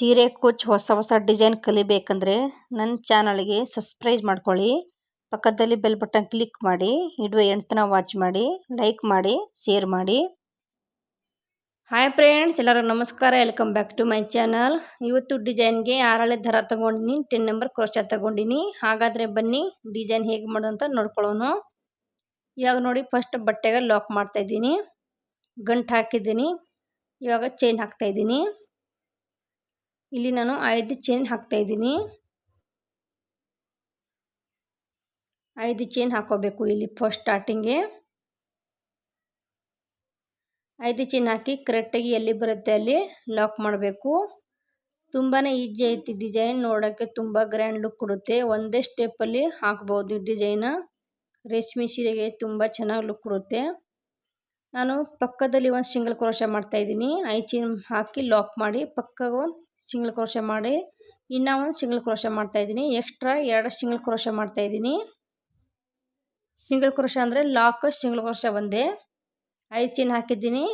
ಸೀರೆ ಕುಚ್ ಹೊಸ ಹೊಸ ಡಿಸೈನ್ ಕಲಿಬೇಕಂದ್ರೆ ನನ್ನ ಚಾನಲ್ಗೆ ಸಬ್ಸ್ಕ್ರೈಬ್ ಮಾಡ್ಕೊಳ್ಳಿ. ಪಕ್ಕದಲ್ಲಿ ಬೆಲ್ ಬಟನ್ ಕ್ಲಿಕ್ ಮಾಡಿ, ಇಡುವ ಎಂಟನ ವಾಚ್ ಮಾಡಿ, ಲೈಕ್ ಮಾಡಿ, ಶೇರ್ ಮಾಡಿ. ಹಾಯ್ ಫ್ರೆಂಡ್ಸ್, ಎಲ್ಲರಿಗೂ ನಮಸ್ಕಾರ. Welcome back to my channel. ಇವತ್ತು ಡಿಸೈನ್ಗೆ ಆರಳೆ ದರ ತಗೊಂಡಿನಿ, ಟೆನ್ ನಂಬರ್ ಕ್ರೋಶ ತಗೊಂಡಿನಿ. ಹಾಗಾದರೆ ಬನ್ನಿ, ಡಿಸೈನ್ ಹೇಗೆ ಮಾಡೋದು ಅಂತ ನೋಡ್ಕೊಳ್ಳೋಣ. ಇವಾಗ ನೋಡಿ, ಫಸ್ಟ್ ಬಟ್ಟೆಗೆ ಲಾಕ್ ಮಾಡ್ತಾ ಇದ್ದೀನಿ. ಗಂಟು ಹಾಕಿದ್ದೀನಿ. ಇವಾಗ ಚೈನ್ ಹಾಕ್ತಾ ಇದ್ದೀನಿ. ಇಲ್ಲಿ ನಾನು ಐದು ಚೈನ್ ಹಾಕ್ತಾ ಇದ್ದೀನಿ. ಐದು ಚೈನ್ ಹಾಕೋಬೇಕು ಇಲ್ಲಿ ಫಸ್ಟ್ ಸ್ಟಾರ್ಟಿಂಗೆ ಐದು ಚೈನ್ ಹಾಕಿ ಕರೆಕ್ಟಾಗಿ ಎಲ್ಲಿ ಬರುತ್ತೆ ಅಲ್ಲಿ ಲಾಕ್ ಮಾಡಬೇಕು. ತುಂಬಾ ಈಜಿ ಐತಿ ಡಿಸೈನ್ ನೋಡೋಕ್ಕೆ ತುಂಬ ಗ್ರ್ಯಾಂಡ್ ಲುಕ್ ಕೊಡುತ್ತೆ. ಒಂದೇ ಸ್ಟೆಪ್ಪಲ್ಲಿ ಹಾಕ್ಬೋದು ಡಿಸೈನ ರೇಷ್ಮೆ ಸೀರೆಗೆ ತುಂಬ ಚೆನ್ನಾಗಿ ಲುಕ್ ಕೊಡುತ್ತೆ. ನಾನು ಪಕ್ಕದಲ್ಲಿ ಒಂದು ಸಿಂಗಲ್ ಕ್ರೋಶ ಮಾಡ್ತಾಯಿದ್ದೀನಿ ಐದು ಚೈನ್ ಹಾಕಿ ಲಾಕ್ ಮಾಡಿ ಪಕ್ಕ ಸಿಂಗಲ್ ಕ್ರೋಶೆ ಮಾಡಿ, ಇನ್ನೂ ಒಂದು ಸಿಂಗಲ್ ಕ್ರೋಶ ಮಾಡ್ತಾಯಿದ್ದೀನಿ ಎಕ್ಸ್ಟ್ರಾ ಎರಡು ಸಿಂಗಲ್ ಕ್ರೋಶ ಮಾಡ್ತಾಯಿದ್ದೀನಿ ಸಿಂಗಲ್ ಕ್ರೋಶ ಅಂದರೆ ಲಾಕ್ ಸಿಂಗಲ್ ಕ್ರೋಶ ಒಂದೇ. ಐದು ಚೈನ್ ಹಾಕಿದ್ದೀನಿ.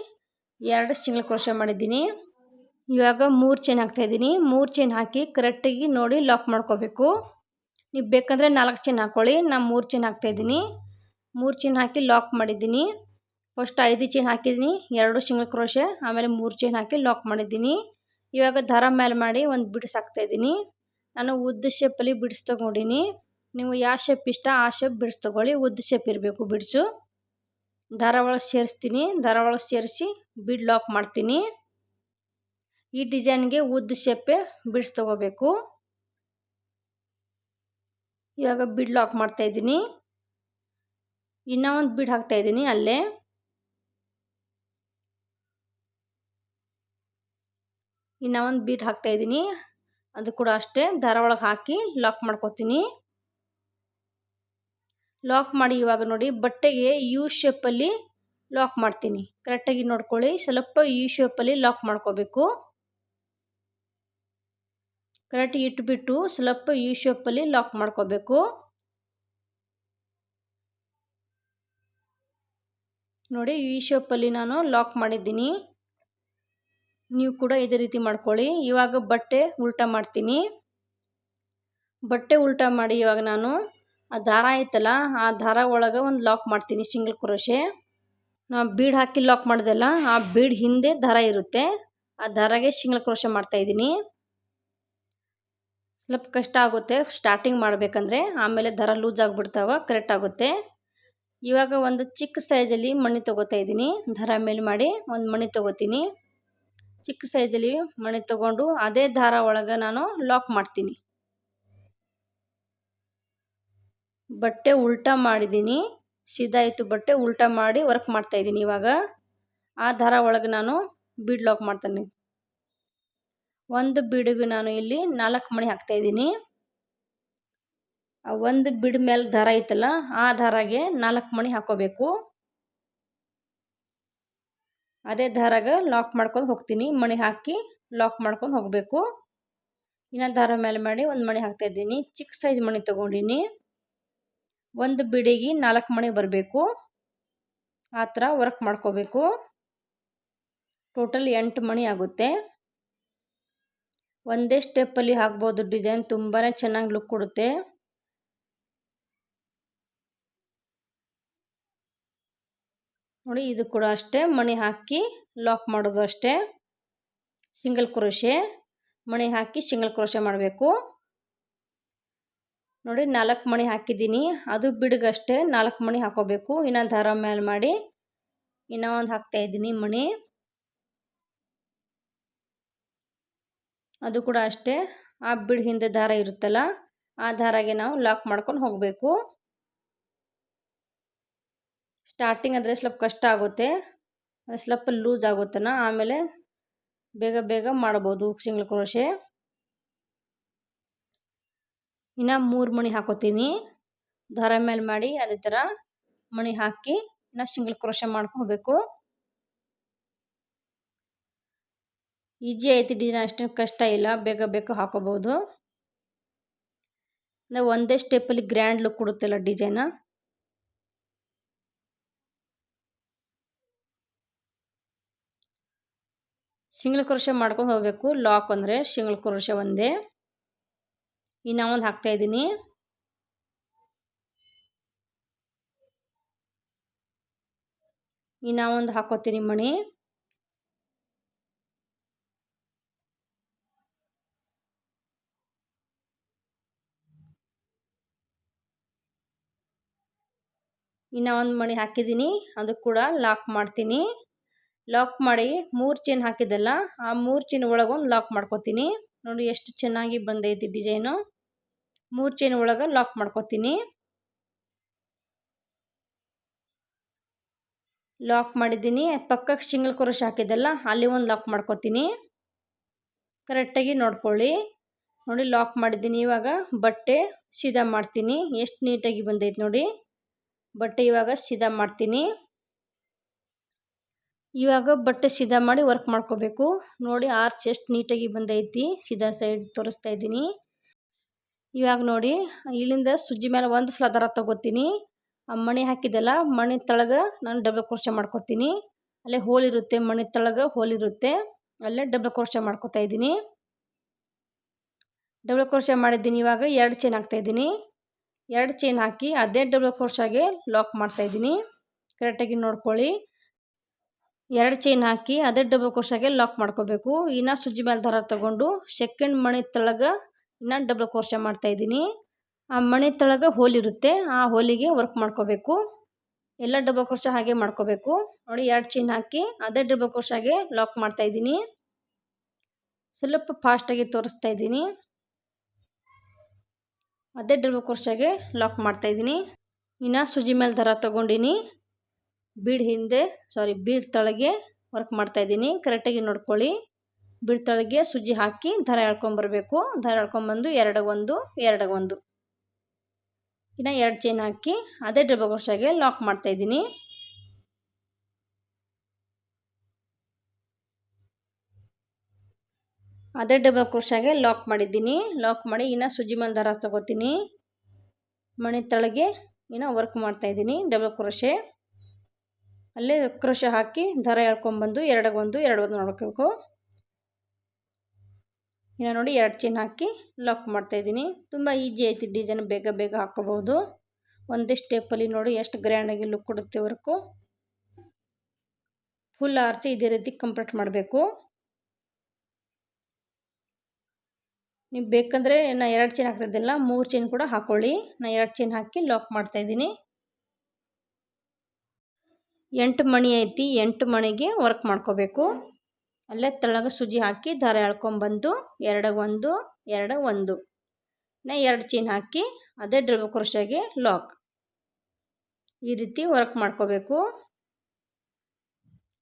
ಎರಡು ಸಿಂಗಲ್ ಕ್ರೋಶೆ ಮಾಡಿದ್ದೀನಿ. ಇವಾಗ ಮೂರು ಚೈನ್ ಹಾಕ್ತಾಯಿದ್ದೀನಿ ಮೂರು ಚೈನ್ ಹಾಕಿ ಕರೆಕ್ಟಾಗಿ ನೋಡಿ ಲಾಕ್ ಮಾಡ್ಕೋಬೇಕು. ನೀವು ಬೇಕಂದರೆ ನಾಲ್ಕು ಚೈನ್ ಹಾಕ್ಕೊಳ್ಳಿ ನಾನು ಮೂರು ಚೈನ್ ಹಾಕ್ತಾಯಿದ್ದೀನಿ ಮೂರು ಚೈನ್ ಹಾಕಿ ಲಾಕ್ ಮಾಡಿದ್ದೀನಿ. ಫಸ್ಟ್ ಐದು ಚೈನ್ ಹಾಕಿದ್ದೀನಿ. ಎರಡು ಸಿಂಗಲ್ ಕ್ರೋಶೆ, ಆಮೇಲೆ ಮೂರು ಚೈನ್ ಹಾಕಿ ಲಾಕ್ ಮಾಡಿದ್ದೀನಿ. ಇವಾಗ ದಾರ ಮೇಲೆ ಮಾಡಿ ಒಂದು ಬಿಡಿಸ್ ಹಾಕ್ತಾಯಿದ್ದೀನಿ ನಾನು ಉದ್ದ ಶೇಪಲ್ಲಿ ಬಿಡ್ಸ್ ತೊಗೊಂಡಿನಿ. ನೀವು ಯಾವ ಶೇಪ್ ಇಷ್ಟ ಆ ಶೇಪ್ ಬಿಡ್ಸ್ ತಗೊಳ್ಳಿ. ಉದ್ದ ಶೇಪ್ ಇರಬೇಕು ಬಿಡ್ಸು. ದಾರ ಒಳಗೆ ಸೇರಿಸ್ತೀನಿ. ದಾರ ಒಳಗೆ ಸೇರಿಸಿ ಬಿಡ್ ಲಾಕ್ ಮಾಡ್ತೀನಿ. ಈ ಡಿಸೈನ್ಗೆ ಉದ್ದ ಶೇಪೇ ಬಿಡ್ಸ್ ತಗೋಬೇಕು. ಇವಾಗ ಬಿಡ್ ಲಾಕ್ ಮಾಡ್ತಾಯಿದ್ದೀನಿ ಇನ್ನೂ ಒಂದು ಬಿಡ್ ಹಾಕ್ತಾಯಿದ್ದೀನಿ ಅಲ್ಲೇ. ಇನ್ನೂ ಒಂದು ಬೀಟ್ ಹಾಕ್ತಾಯಿದ್ದೀನಿ ಅದು ಕೂಡ ಅಷ್ಟೇ. ದಾರ ಒಳಗೆ ಹಾಕಿ ಲಾಕ್ ಮಾಡ್ಕೊತೀನಿ. ಲಾಕ್ ಮಾಡಿ ಇವಾಗ ನೋಡಿ, ಬಟ್ಟೆಗೆ ಯು ಶೇಪಲ್ಲಿ ಲಾಕ್ ಮಾಡ್ತೀನಿ. ಕರೆಕ್ಟಾಗಿ ನೋಡ್ಕೊಳ್ಳಿ. ಸ್ವಲ್ಪ ಯು ಶೇಪಲ್ಲಿ ಲಾಕ್ ಮಾಡ್ಕೋಬೇಕು. ಕರೆಕ್ಟ್ ಇಟ್ಬಿಟ್ಟು ಸ್ವಲ್ಪ ಯು ಶೇಪಲ್ಲಿ ಲಾಕ್ ಮಾಡ್ಕೋಬೇಕು. ನೋಡಿ ಯು ಶೇಪಲ್ಲಿ ನಾನು ಲಾಕ್ ಮಾಡಿದ್ದೀನಿ. ನೀವು ಕೂಡ ಇದೇ ರೀತಿ ಮಾಡ್ಕೊಳ್ಳಿ. ಇವಾಗ ಬಟ್ಟೆ ಉಲ್ಟಾ ಮಾಡ್ತೀನಿ. ಬಟ್ಟೆ ಉಲ್ಟಾ ಮಾಡಿ ಇವಾಗ ನಾನು, ಆ ದಾರ ಐತಲ್ಲ, ಆ ದಾರ ಒಳಗೆ ಒಂದು ಲಾಕ್ ಮಾಡ್ತೀನಿ ಸಿಂಗಲ್ ಕ್ರೋಶೆ. ನಾವು ಬೀಡ್ ಹಾಕಿ ಲಾಕ್ ಮಾಡಿದೆಲ್ಲ, ಆ ಬೀಡ್ ಹಿಂದೆ ದಾರ ಇರುತ್ತೆ. ಆ ದಾರಗೆ ಸಿಂಗಲ್ ಕ್ರೋಶೆ ಮಾಡ್ತಾಯಿದ್ದೀನಿ ಸ್ವಲ್ಪ ಕಷ್ಟ ಆಗುತ್ತೆ, ಸ್ಟಾರ್ಟಿಂಗ್ ಮಾಡಬೇಕಂದ್ರೆ. ಆಮೇಲೆ ದರ ಲೂಸ್ ಆಗಿಬಿಡ್ತಾವ, ಕರೆಕ್ಟ್ ಆಗುತ್ತೆ. ಇವಾಗ ಒಂದು ಚಿಕ್ಕ ಸೈಜಲ್ಲಿ ಮಣಿ ತೊಗೋತಾ ಇದ್ದೀನಿ. ದಾರ ಮೇಲೆ ಮಾಡಿ ಒಂದು ಮಣಿ ತೊಗೋತೀನಿ. ಚಿಕ್ಕ ಸೈಜಲ್ಲಿ ಮಣಿ ತಗೊಂಡು ಅದೇ ದಾರ ಒಳಗೆ ನಾನು ಲಾಕ್ ಮಾಡ್ತೀನಿ. ಬಟ್ಟೆ ಉಲ್ಟಾ ಮಾಡಿದ್ದೀನಿ ಸಿದಾಯಿತು ಬಟ್ಟೆ ಉಲ್ಟಾ ಮಾಡಿ ವರ್ಕ್ ಮಾಡ್ತಾ ಇದ್ದೀನಿ ಇವಾಗ. ಆ ದಾರ ಒಳಗೆ ನಾನು ಬೀಡ್ ಲಾಕ್ ಮಾಡ್ತೀನಿ. ಒಂದು ಬೀಡಿಗೆ ನಾನು ಇಲ್ಲಿ ನಾಲ್ಕು ಮಣಿ ಹಾಕ್ತಾ ಇದ್ದೀನಿ ಒಂದು ಬಿಡ್ ಮೇಲೆ ದಾರ ಐತಲ್ಲ, ಆ ದಾರಾಗೆ ನಾಲ್ಕು ಮಣಿ ಹಾಕೋಬೇಕು. ಅದೇ ದಾರಾಗ ಲಾಕ್ ಮಾಡ್ಕೊಂಡು ಹೋಗ್ತೀನಿ. ಮಣಿ ಹಾಕಿ ಲಾಕ್ ಮಾಡ್ಕೊಂಡು ಹೋಗಬೇಕು. ಇನ್ನೊಂದು ದಾರ ಮೇಲೆ ಮಾಡಿ ಒಂದು ಮಣಿ ಹಾಕ್ತಾಯಿದ್ದೀನಿ ಚಿಕ್ಕ ಸೈಜ್ ಮಣಿ ತೊಗೊಂಡಿನಿ. ಒಂದು ಬಿಡಿಗೆ ನಾಲ್ಕು ಮಣಿ ಬರಬೇಕು. ಆ ಥರ ವರ್ಕ್ ಮಾಡ್ಕೋಬೇಕು. ಟೋಟಲ್ ಎಂಟು ಮಣಿ ಆಗುತ್ತೆ. ಒಂದೇ ಸ್ಟೆಪ್ಪಲ್ಲಿ ಹಾಕ್ಬೋದು. ಡಿಸೈನ್ ತುಂಬಾ ಚೆನ್ನಾಗಿ ಲುಕ್ ಕೊಡುತ್ತೆ. ನೋಡಿ, ಇದು ಕೂಡ ಅಷ್ಟೇ. ಮಣಿ ಹಾಕಿ ಲಾಕ್ ಮಾಡೋದು ಅಷ್ಟೇ. ಸಿಂಗಲ್ ಕ್ರೋಶೆ ಮಣಿ ಹಾಕಿ ಸಿಂಗಲ್ ಕ್ರೋಶೆ ಮಾಡಬೇಕು. ನೋಡಿ, ನಾಲ್ಕು ಮಣಿ ಹಾಕಿದ್ದೀನಿ. ಅದು ಬಿಡುಗಷ್ಟೇ. ನಾಲ್ಕು ಮಣಿ ಹಾಕೋಬೇಕು. ಇನ್ನೊಂದು ದಾರ ಮೇಲೆ ಮಾಡಿ. ಇನ್ನೂ ಒಂದು ಹಾಕ್ತಾಯಿದ್ದೀನಿ ಮಣಿ. ಅದು ಕೂಡ ಅಷ್ಟೇ. ಆ ಬಿಡ್ ಹಿಂದೆ ದಾರ ಇರುತ್ತಲ್ಲ, ಆ ದಾರಾಗೆ ನಾವು ಲಾಕ್ ಮಾಡ್ಕೊಂಡು ಹೋಗಬೇಕು. ಸ್ಟಾರ್ಟಿಂಗ್ ಅಂದರೆ ಸ್ವಲ್ಪ ಕಷ್ಟ ಆಗುತ್ತೆ. ಸ್ವಲ್ಪ ಲೂಸ್ ಆಗುತ್ತನ ಆಮೇಲೆ ಬೇಗ ಬೇಗ ಮಾಡ್ಬೋದು ಸಿಂಗಲ್ ಕ್ರೋಶೆ. ಇನ್ನು ಮೂರು ಮಣಿ ಹಾಕೋತೀನಿ. ದಾರ ಮೇಲೆ ಮಾಡಿ ಅದೇ ಥರ ಮಣಿ ಹಾಕಿ ಇನ್ನು ಸಿಂಗಲ್ ಕ್ರೋಶೆ ಮಾಡ್ಕೋಬೇಕು. ಈಜಿ ಐತಿ ಡಿಸೈನ್ ಅಷ್ಟೇನು ಕಷ್ಟ ಇಲ್ಲ, ಬೇಗ ಬೇಗ ಹಾಕೋಬೋದು. ಒಂದೇ ಸ್ಟೆಪ್ಪಲ್ಲಿ ಗ್ರ್ಯಾಂಡ್ ಲುಕ್ ಕೊಡುತ್ತಲ್ಲ ಡಿಸೈನ ಶಿಂಗ್ಳ ಕ್ರೋಶ ಮಾಡ್ಕೊಂಡು ಹೋಗಬೇಕು. ಲಾಕ್ ಅಂದರೆ ಶಿಂಗ್ಳ ಕ್ರೋಶ ಒಂದೇ. ಇನ್ನು ಒಂದು ಹಾಕ್ತಾಯಿದ್ದೀನಿ ಇನ್ನು ಒಂದು ಹಾಕೋತೀನಿ ಮಣಿ. ಇನ್ನು ಒಂದು ಮಣಿ ಹಾಕಿದ್ದೀನಿ. ಅದು ಕೂಡ ಲಾಕ್ ಮಾಡ್ತೀನಿ. ಲಾಕ್ ಮಾಡಿ ಮೂರು ಚೈನ್ ಹಾಕಿದ್ದಲ್ಲ, ಆ ಮೂರು ಚೈನ್ ಒಳಗೊಂದು ಲಾಕ್ ಮಾಡ್ಕೊತೀನಿ. ನೋಡಿ ಎಷ್ಟು ಚೆನ್ನಾಗಿ ಬಂದೈತಿ ಡಿಸೈನು ಮೂರು ಚೈನ್ ಒಳಗೆ ಲಾಕ್ ಮಾಡ್ಕೊತೀನಿ. ಲಾಕ್ ಮಾಡಿದ್ದೀನಿ. ಪಕ್ಕಕ್ಕೆ ಸಿಂಗಲ್ ಕ್ರೋಶ್ ಹಾಕಿದ್ದಲ್ಲ, ಅಲ್ಲಿ ಒಂದು ಲಾಕ್ ಮಾಡ್ಕೊತೀನಿ. ಕರೆಕ್ಟಾಗಿ ನೋಡ್ಕೊಳ್ಳಿ. ನೋಡಿ ಲಾಕ್ ಮಾಡಿದ್ದೀನಿ ಇವಾಗ. ಬಟ್ಟೆ ಸೀದಾ ಮಾಡ್ತೀನಿ. ಎಷ್ಟು ನೀಟಾಗಿ ಬಂದೈತೆ ನೋಡಿ. ಬಟ್ಟೆ ಇವಾಗ ಸೀದಾ ಮಾಡ್ತೀನಿ. ಇವಾಗ ಬಟ್ಟೆ ಸಿದಾ ಮಾಡಿ ವರ್ಕ್ ಮಾಡ್ಕೋಬೇಕು. ನೋಡಿ ಆರ್ಚ್ ಎಷ್ಟು ನೀಟಾಗಿ ಬಂದೈತಿ, ಸಿದಾ ಸೈಡ್ ತೋರಿಸ್ತಾ ಇದ್ದೀನಿ. ಇವಾಗ ನೋಡಿ, ಇಲ್ಲಿಂದ ಸುಜ್ಜಿ ಮೇಲೆ ಒಂದು ಸಲ ದರ ತಗೋತೀನಿ. ಆ ಮಣಿ ಹಾಕಿದ್ದೆಲ್ಲ ಮಣಿ ತಳಗೆ ನಾನು ಡಬಲ್ ಕ್ರೋಶ ಮಾಡ್ಕೊತೀನಿ. ಅಲ್ಲೇ ಹೋಲ್ ಇರುತ್ತೆ, ಮಣಿ ತಳಗೆ ಹೋಲ್ ಇರುತ್ತೆ. ಅಲ್ಲೇ ಡಬಲ್ ಕ್ರೋಶ ಮಾಡ್ಕೊತಾ ಇದ್ದೀನಿ. ಡಬಲ್ ಕ್ರೋಶ ಮಾಡಿದ್ದೀನಿ ಇವಾಗ ಎರಡು ಚೈನ್ ಹಾಕ್ತಾ ಇದ್ದೀನಿ. ಎರಡು ಚೈನ್ ಹಾಕಿ ಅದೇ ಡಬಲ್ ಕ್ರೋಶಾಗೆ ಲಾಕ್ ಮಾಡ್ತಾ ಇದ್ದೀನಿ. ಕರೆಕ್ಟಾಗಿ ನೋಡ್ಕೊಳ್ಳಿ. ಎರಡು ಚೈನ್ ಹಾಕಿ ಅದೇ ಡಬಲ್ ಕ್ರೋಶಾಗೆ ಲಾಕ್ ಮಾಡ್ಕೋಬೇಕು. ಇನ್ನು ಸುಜ್ಜಿ ಮೇಲೆ ದಾರ ತಗೊಂಡು ಸೆಕೆಂಡ್ ಮಣಿ ತಳಗ ಇನ್ನು ಡಬಲ್ ಕ್ರೋಶ ಮಾಡ್ತಾಯಿದ್ದೀನಿ ಆ ಮಣಿ ತಳಗ ಹೋಲಿರುತ್ತೆ ಆ ಹೋಲಿಗೆ ವರ್ಕ್ ಮಾಡ್ಕೋಬೇಕು. ಎಲ್ಲ ಡಬಲ್ ಕ್ರೋಶ ಹಾಗೆ ಮಾಡ್ಕೋಬೇಕು. ನೋಡಿ ಎರಡು ಚೈನ್ ಹಾಕಿ ಅದೇ ಡಬಲ್ ಕ್ರೋಶಾಗೆ ಲಾಕ್ ಮಾಡ್ತಾಯಿದ್ದೀನಿ ಸ್ವಲ್ಪ ಫಾಸ್ಟಾಗಿ ತೋರಿಸ್ತಾ ಇದ್ದೀನಿ. ಅದೇ ಡಬಲ್ ಕ್ರೋಶಾಗೆ ಲಾಕ್ ಮಾಡ್ತಾಯಿದ್ದೀನಿ ಇನ್ನು ಸುಜಿ ಮೇಲೆ ದರ ತೊಗೊಂಡಿನಿ. ಬೀಡ್ ಹಿಂದೆ ಸಾರಿ ಬೀಡ್ ತಳಗೆ ವರ್ಕ್ ಮಾಡ್ತಾಯಿದ್ದೀನಿ ಕರೆಕ್ಟಾಗಿ ನೋಡ್ಕೊಳ್ಳಿ. ಬೀಡ್ ತಳಗೆ ಸುಜಿ ಹಾಕಿ ದರ ಎಳ್ಕೊಂಬರ್ಬೇಕು ದರ ಎಳ್ಕೊಂಬಂದು ಎರಡು ಒಂದು ಎರಡು ಒಂದು ಇನ್ನು ಎರಡು ಚೈನ್ ಹಾಕಿ ಅದೇ ಡಬಲ್ ಕ್ರೋಶಾಗೆ ಲಾಕ್ ಮಾಡ್ತಾಯಿದ್ದೀನಿ ಅದೇ ಡಬಲ್ ಕ್ರೋಶಾಗೆ ಲಾಕ್ ಮಾಡಿದ್ದೀನಿ. ಲಾಕ್ ಮಾಡಿ ಇನ್ನು ಸುಜಿ ಮೇಲೆ ದಾರ ತಗೋತೀನಿ. ಮಣಿ ತಳಗೆ ಇನ್ನು ವರ್ಕ್ ಮಾಡ್ತಾಯಿದ್ದೀನಿ ಡಬಲ್ ಕ್ರೋಶೆ ಅಲ್ಲೇ ಕ್ರೋಶ ಹಾಕಿ ದಾರ ಎಳ್ಕೊಂಬಂದು ಎರಡಗೆ ಒಂದು ಎರಡು ಒಂದು ನೋಡ್ಕೋಬೇಕು ಇನ್ನು ನೋಡಿ ಎರಡು ಚೈನ್ ಹಾಕಿ ಲಾಕ್ ಮಾಡ್ತಾಯಿದ್ದೀನಿ ತುಂಬ ಈಜಿ ಐತಿ ಡಿಸೈನ್ ಬೇಗ ಬೇಗ ಹಾಕೋಬೋದು ಒಂದೇ ಸ್ಟೆಪ್ಪಲ್ಲಿ ನೋಡಿ ಎಷ್ಟು ಗ್ರ್ಯಾಂಡಾಗಿ ಲುಕ್ ಕೊಡುತ್ತೆ ವರ್ಕು. ಫುಲ್ ಆರ್ಚ್ ಇದೇ ರೀತಿ ಕಂಪ್ಲೀಟ್ ಮಾಡಬೇಕು. ನೀವು ಬೇಕಂದರೆ ನಾನು ಎರಡು ಚೈನ್ ಹಾಕ್ತಿದ್ದಿಲ್ಲ ಮೂರು ಚೈನ್ ಕೂಡ ಹಾಕ್ಕೊಳ್ಳಿ ನಾನು ಎರಡು ಚೈನ್ ಹಾಕಿ ಲಾಕ್ ಮಾಡ್ತಾಯಿದ್ದೀನಿ ಎಂಟು ಮಣಿ ಐತಿ, ಎಂಟು ಮಣಿಗೆ ವರ್ಕ್ ಮಾಡ್ಕೋಬೇಕು. ಅಲ್ಲೇ ತೆಳಗೆ ಸುಜಿ ಹಾಕಿ ದಾರ ಎಳ್ಕೊಂಬಂದು ಎರಡಗೆ ಒಂದು, ಎರಡು ಒಂದು. ನಾ ಎರಡು ಚೀನ್ ಹಾಕಿ, ಅದೇ ಡ್ರಿಲ್ ಕ್ರೋಶಾಗೆ ಲಾಕ್ ಈ ರೀತಿ ವರ್ಕ್ ಮಾಡ್ಕೋಬೇಕು.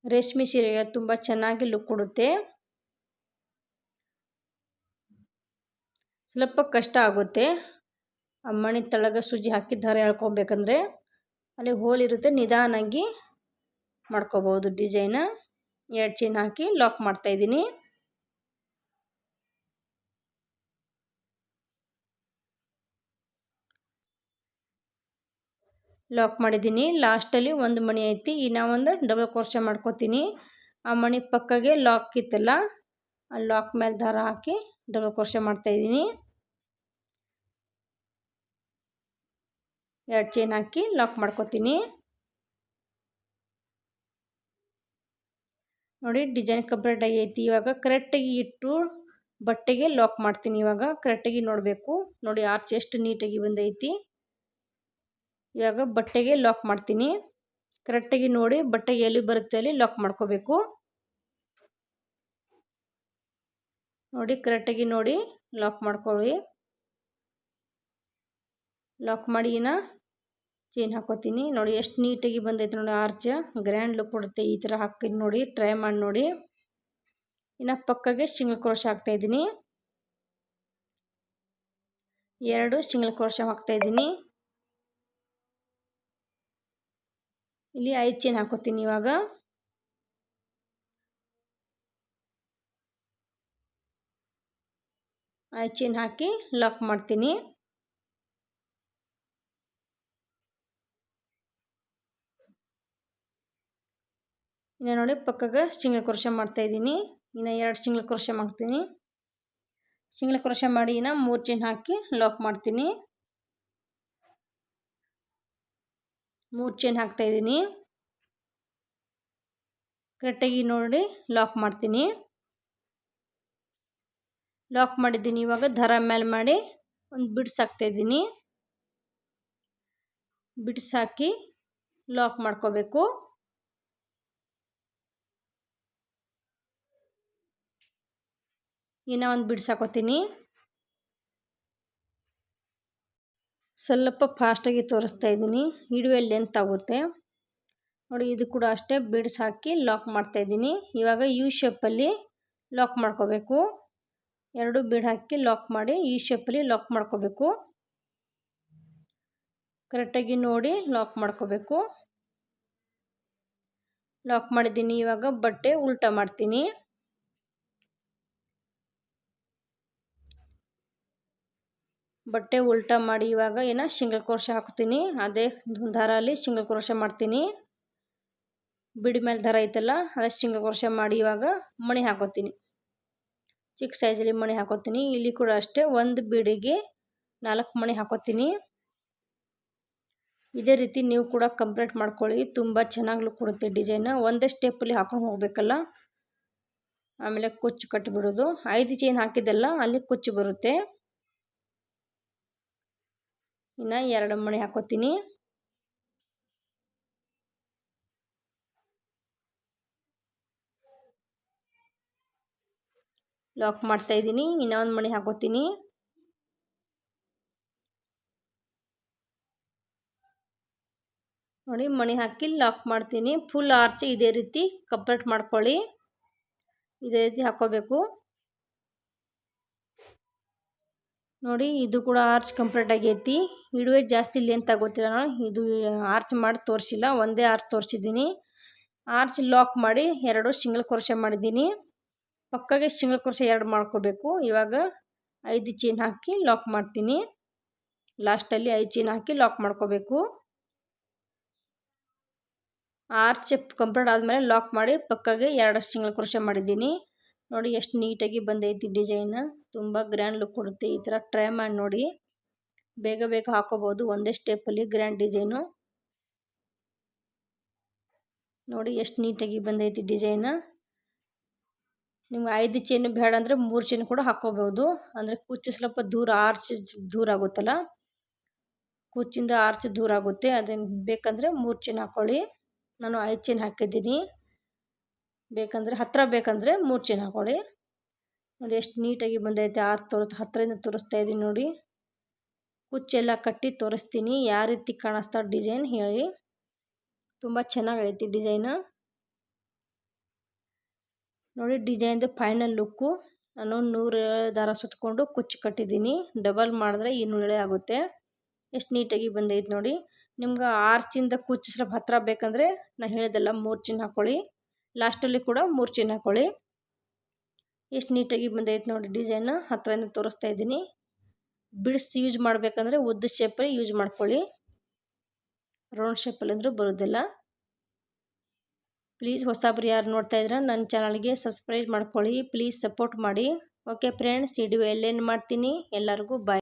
ರೇಷ್ಮೆ ಸೀರೆಗೆ ತುಂಬ ಚೆನ್ನಾಗಿ ಲುಕ್ ಕೊಡುತ್ತೆ. ಸ್ವಲ್ಪ ಕಷ್ಟ ಆಗುತ್ತೆ. ಆ ಮಣಿ ತಳಗ ಸುಜಿ ಹಾಕಿ ದಾರ ಎಳ್ಕೊಬೇಕಂದ್ರೆ. ಅಲ್ಲಿ ಹೋಲ್ ಇರುತ್ತೆ, ನಿಧಾನಾಗಿ ಮಾಡ್ಕೋಬೋದು ಡಿಸೈನ ಎರಡು ಚೈನ್ ಹಾಕಿ ಲಾಕ್ ಮಾಡ್ತಾ ಇದ್ದೀನಿ. ಲಾಕ್ ಮಾಡಿದ್ದೀನಿ. ಲಾಸ್ಟಲ್ಲಿ ಒಂದು ಮಣಿ ಐತಿ. ಇನ್ನು ಒಂದು ಡಬಲ್ ಕ್ರೋಶ ಮಾಡ್ಕೋತೀನಿ. ಆ ಮಣಿ ಪಕ್ಕಗೆ ಲಾಕ್ ಇತ್ತಲ್ಲ, ಆ ಲಾಕ್ ಮೇಲೆ ದಾರ ಹಾಕಿ ಡಬಲ್ ಕ್ರೋಶ ಮಾಡ್ತಾಯಿದ್ದೀನಿ ಎರಡು ಚೈನ್ ಹಾಕಿ ಲಾಕ್ ಮಾಡ್ಕೊತೀನಿ. ನೋಡಿ ಡಿಸೈನ್ ಕಂಪ್ಲೀಟ್ ಆಗೈತಿ. ಇವಾಗ ಕರೆಕ್ಟಾಗಿ ಇಟ್ಟು ಬಟ್ಟೆಗೆ ಲಾಕ್ ಮಾಡ್ತೀನಿ. ಇವಾಗ ಕರೆಕ್ಟಾಗಿ ನೋಡಬೇಕು. ನೋಡಿ ಆರ್ಚ್ ಎಷ್ಟು ನೀಟಾಗಿ ಬಂದೈತಿ. ಇವಾಗ ಬಟ್ಟೆಗೆ ಲಾಕ್ ಮಾಡ್ತೀನಿ. ಕರೆಕ್ಟಾಗಿ ನೋಡಿ, ಬಟ್ಟೆಗೆ ಎಲ್ಲಿ ಬರುತ್ತೆ ಅಲ್ಲಿ ಲಾಕ್ ಮಾಡ್ಕೋಬೇಕು. ನೋಡಿ ಕರೆಕ್ಟಾಗಿ ನೋಡಿ ಲಾಕ್ ಮಾಡ್ಕೊಳ್ಳಿ. ಲಾಕ್ ಮಾಡಿ ಇನ್ನು ಚೈನ್ ಹಾಕೋತೀನಿ. ನೋಡಿ ಎಷ್ಟು ನೀಟಾಗಿ ಬಂದೈತೆ ನೋಡಿ ಆರ್ಚ್. ಗ್ರ್ಯಾಂಡ್ ಲುಕ್ ಕೊಡುತ್ತೆ ಈ ಥರ ಹಾಕಿದ್ ನೋಡಿ, ಟ್ರೈ ಮಾಡಿ ನೋಡಿ. ಇನ್ನು ಪಕ್ಕಗೆ ಸಿಂಗಲ್ ಕ್ರೋಶ ಹಾಕ್ತಾಯಿದ್ದೀನಿ ಎರಡು ಸಿಂಗಲ್ ಕ್ರೋಶ ಹಾಕ್ತಾಯಿದ್ದೀನಿ ಇಲ್ಲಿ ಐದು ಚೈನ್ ಹಾಕೋತೀನಿ ಇವಾಗ. ಐದು ಚೈನ್ ಹಾಕಿ ಲಾಕ್ ಮಾಡ್ತೀನಿ. ಇನ್ನು ನೋಡಿ ಪಕ್ಕಕ್ಕೆ ಸಿಂಗಲ್ ಕ್ರೋಶ ಮಾಡ್ತಾಯಿದ್ದೀನಿ ಇನ್ನು ಎರಡು ಸಿಂಗ್ಲ್ ಕ್ರೋಶ ಮಾಡ್ತೀನಿ. ಶಿಂಗ್ಳ ಕ್ರೋಶ ಮಾಡಿ ಇನ್ನು ಮೂರು ಚೈನ್ ಹಾಕಿ ಲಾಕ್ ಮಾಡ್ತೀನಿ. ಮೂರು ಚೈನ್ ಹಾಕ್ತಾಯಿದ್ದೀನಿ ಕರೆಕ್ಟಾಗಿ ನೋಡಿ ಲಾಕ್ ಮಾಡ್ತೀನಿ. ಲಾಕ್ ಮಾಡಿದ್ದೀನಿ ಇವಾಗ. ದರ ಮೇಲೆ ಮಾಡಿ ಒಂದು ಬಿಡ್ಸ್ ಹಾಕ್ತಾಯಿದ್ದೀನಿ ಬಿಡ್ಸ್ ಹಾಕಿ ಲಾಕ್ ಮಾಡ್ಕೋಬೇಕು. ಇನ್ನು ಒಂದು ಬಿಡ್ಸಾಕೋತೀನಿ. ಸ್ವಲ್ಪ ಫಾಸ್ಟಾಗಿ ತೋರಿಸ್ತಾ ಇದ್ದೀನಿ. ಹಿಡುವೆ ಲೆಂತ್ ಆಗುತ್ತೆ. ನೋಡಿ, ಇದು ಕೂಡ ಅಷ್ಟೇ ಬಿಡ್ಸ್ ಹಾಕಿ ಲಾಕ್ ಮಾಡ್ತಾ ಇದ್ದೀನಿ. ಇವಾಗ ಯು ಶೇಪಲ್ಲಿ ಲಾಕ್ ಮಾಡ್ಕೋಬೇಕು. ಎರಡು ಬಿಡ್ ಹಾಕಿ ಲಾಕ್ ಮಾಡಿ ಈ ಶೇಪಲ್ಲಿ ಲಾಕ್ ಮಾಡ್ಕೋಬೇಕು. ಕರೆಕ್ಟಾಗಿ ನೋಡಿ ಲಾಕ್ ಮಾಡ್ಕೋಬೇಕು. ಲಾಕ್ ಮಾಡಿದ್ದೀನಿ. ಇವಾಗ ಬಟ್ಟೆ ಉಲ್ಟಾ ಮಾಡ್ತೀನಿ. ಬಟ್ಟೆ ಉಲ್ಟಾ ಮಾಡಿ ಇವಾಗ ಏನು ಸಿಂಗಲ್ ಕ್ರೋಶ ಹಾಕ್ತೀನಿ. ಅದೇ ದಾರಲ್ಲಿ ಸಿಂಗಲ್ ಕ್ರೋಶ ಮಾಡ್ತೀನಿ. ಬಿಡಿ ಮೇಲೆ ದಾರ ಐತಲ್ಲ, ಅದೇ ಸಿಂಗಲ್ ಕ್ರೋಶ ಮಾಡಿ ಇವಾಗ ಮಣಿ ಹಾಕೋತೀನಿ. ಚಿಕ್ಕ ಸೈಜಲ್ಲಿ ಮಣಿ ಹಾಕೋತೀನಿ. ಇಲ್ಲಿ ಕೂಡ ಅಷ್ಟೇ ಒಂದು ಬಿಡಿಗೆ ನಾಲ್ಕು ಮಣಿ ಹಾಕೋತೀನಿ. ಇದೇ ರೀತಿ ನೀವು ಕೂಡ ಕಂಪ್ಲೀಟ್ ಮಾಡ್ಕೊಳ್ಳಿ. ತುಂಬ ಚೆನ್ನಾಗ್ಲೂ ಕೊಡುತ್ತೆ ಡಿಸೈನ್ ಒಂದೇ ಸ್ಟೆಪ್ಪಲ್ಲಿ ಹಾಕೊಂಡು ಹೋಗಬೇಕಲ್ಲ. ಆಮೇಲೆ ಕುಚ್ಚು ಕಟ್ಟಿಬಿಡೋದು ಐದು ಚೈನ್ ಹಾಕಿದ್ದೆಲ್ಲ ಅಲ್ಲಿ ಕುಚ್ಚು ಬರುತ್ತೆ. ಇನ್ನು ಎರಡು ಮಣಿ ಹಾಕೋತೀನಿ. ಲಾಕ್ ಮಾಡ್ತಾ ಇದ್ದೀನಿ. ಇನ್ನೊಂದು ಒಂದು ಮಣಿ ಹಾಕೋತೀನಿ. ನೋಡಿ, ಮಣಿ ಹಾಕಿ ಲಾಕ್ ಮಾಡ್ತೀನಿ. ಫುಲ್ ಆರ್ಚ್ ಇದೇ ರೀತಿ ಕಂಪ್ಲೀಟ್ ಮಾಡ್ಕೊಳ್ಳಿ. ಇದೇ ರೀತಿ ಹಾಕೋಬೇಕು. ನೋಡಿ, ಇದು ಕೂಡ ಆರ್ಚ್ ಕಂಪ್ಲೀಟ್ ಆಗೈತಿ. ಇಡುವೆ ಜಾಸ್ತಿ ಲೆಂತ್ ಆಗೋತಿಲ್ಲ ನಾನು. ಇದು ಆರ್ಚ್ ಮಾಡಿ ತೋರಿಸಿಲ್ಲ. ಒಂದೇ ಆರ್ಚ್ ತೋರಿಸಿದ್ದೀನಿ. ಆರ್ಚ್ ಲಾಕ್ ಮಾಡಿ ಎರಡು ಸಿಂಗಲ್ ಕ್ರೋಶ ಮಾಡಿದ್ದೀನಿ. ಪಕ್ಕಾಗೆ ಸಿಂಗಲ್ ಕ್ರೋಶ ಎರಡು ಮಾಡ್ಕೋಬೇಕು. ಇವಾಗ ಐದು ಚೈನ್ ಹಾಕಿ ಲಾಕ್ ಮಾಡ್ತೀನಿ. ಲಾಸ್ಟಲ್ಲಿ ಐದು ಚೈನ್ ಹಾಕಿ ಲಾಕ್ ಮಾಡ್ಕೋಬೇಕು. ಆರ್ಚ್ ಕಂಪ್ಲೀಟ್ ಆದಮೇಲೆ ಲಾಕ್ ಮಾಡಿ ಪಕ್ಕಾಗೆ ಎರಡು ಸಿಂಗಲ್ ಕ್ರೋಶ ಮಾಡಿದ್ದೀನಿ. ನೋಡಿ ಎಷ್ಟು ನೀಟಾಗಿ ಬಂದೈತಿ ಡಿಸೈನ್ ತುಂಬ ಗ್ರ್ಯಾಂಡ್ ಲುಕ್ ಕೊಡುತ್ತೆ ಈ ಥರ ಟ್ರೈ ಮಾಡಿ ನೋಡಿ. ಬೇಗ ಬೇಗ ಹಾಕೋಬೋದು. ಒಂದೇ ಸ್ಟೆಪ್ಪಲ್ಲಿ ಗ್ರ್ಯಾಂಡ್ ಡಿಸೈನು ನೋಡಿ ಎಷ್ಟು ನೀಟಾಗಿ ಬಂದೈತಿ ಡಿಸೈನ್ ನಿಮ್ಗೆ ಐದು ಚೈನ್ ಬೇಡ ಅಂದರೆ ಮೂರು ಚೈನ್ ಕೂಡ ಹಾಕೋಬೋದು. ಅಂದರೆ ಕುಚ್ಚು ಸ್ವಲ್ಪ ದೂರ ಆರ್ಚ್ ದೂರ ಆಗುತ್ತಲ್ಲ? ಕುಚ್ಚಿಂದ ಆರ್ಚ್ ದೂರ ಆಗುತ್ತೆ. ಅದನ್ನು ಬೇಕಂದರೆ ಮೂರು ಚೈನ್ ಹಾಕ್ಕೊಳ್ಳಿ ನಾನು ಐದು ಚೈನ್ ಹಾಕಿದ್ದೀನಿ. ಬೇಕಂದರೆ ಹತ್ತಿರ ಬೇಕಂದರೆ ಮೂರು ಚೈನ್ ಹಾಕೊಳ್ಳಿ. ನೋಡಿ ಎಷ್ಟು ನೀಟಾಗಿ ಬಂದೈತೆ. ಆರು ತೋರಿಸ್ ಹತ್ತಿರದಿಂದ ತೋರಿಸ್ತಾ ಇದ್ದೀನಿ ನೋಡಿ. ಕುಚ್ಚೆಲ್ಲ ಕಟ್ಟಿ ತೋರಿಸ್ತೀನಿ. ಯಾವ ರೀತಿ ಕಾಣಿಸ್ತಾ ಡಿಸೈನ್ ಹೇಳಿ. ತುಂಬ ಚೆನ್ನಾಗೈತಿ ಡಿಸೈನ. ನೋಡಿ ಡಿಸೈನ್ದು ಫೈನಲ್ ಲುಕ್ಕು. ನಾನು ನೂರು ದಾರ ಸುತ್ತಕೊಂಡು ಕುಚ್ಚು ಕಟ್ಟಿದ್ದೀನಿ. ಡಬಲ್ ಮಾಡಿದ್ರೆ ಇನ್ನೂರು ಆಗುತ್ತೆ. ಎಷ್ಟು ನೀಟಾಗಿ ಬಂದೈತೆ ನೋಡಿ. ನಿಮ್ಗೆ ಆರ್ಚಿಂದ ಕುಚ್ಚು ಸ್ವಲ್ಪ ಹತ್ತಿರ ಬೇಕಂದರೆ ನಾನು ಹೇಳಿದೆಲ್ಲ ಮೂರು ಚಿನ್ನ ಹಾಕ್ಕೊಳ್ಳಿ ಲಾಸ್ಟಲ್ಲಿ ಕೂಡ ಮೂರು ಹಾಕೊಳ್ಳಿ ಎಷ್ಟು ನೀಟಾಗಿ ಬಂದೈತೆ ನೋಡಿ ಡಿಸೈನ್ ಹತ್ತಿರದಿಂದ ತೋರಿಸ್ತಾ ಇದ್ದೀನಿ. ಬಿಡ್ಸ್ ಯೂಸ್ ಮಾಡಬೇಕಂದ್ರೆ ಉದ್ದ ಶೇಪಲ್ಲಿ ಯೂಸ್ ಮಾಡ್ಕೊಳ್ಳಿ. ರೌಂಡ್ ಶೇಪಲ್ಲಿ ಅಂದರೂ ಬರೋದಿಲ್ಲ. ಪ್ಲೀಸ್ ಹೊಸಬ್ರು ಯಾರು ನೋಡ್ತಾ ಇದ್ರೆ ನನ್ನ ಚಾನಲ್ಗೆ ಸಬ್ಸ್ಕ್ರೈಬ್ ಮಾಡ್ಕೊಳ್ಳಿ. ಪ್ಲೀಸ್ ಸಪೋರ್ಟ್ ಮಾಡಿ. ಓಕೆ ಫ್ರೆಂಡ್ಸ್ ವಿಡಿಯೋ ಎಲ್ಲೇನು ಮಾಡ್ತೀನಿ? ಎಲ್ಲರಿಗೂ ಬಾಯ್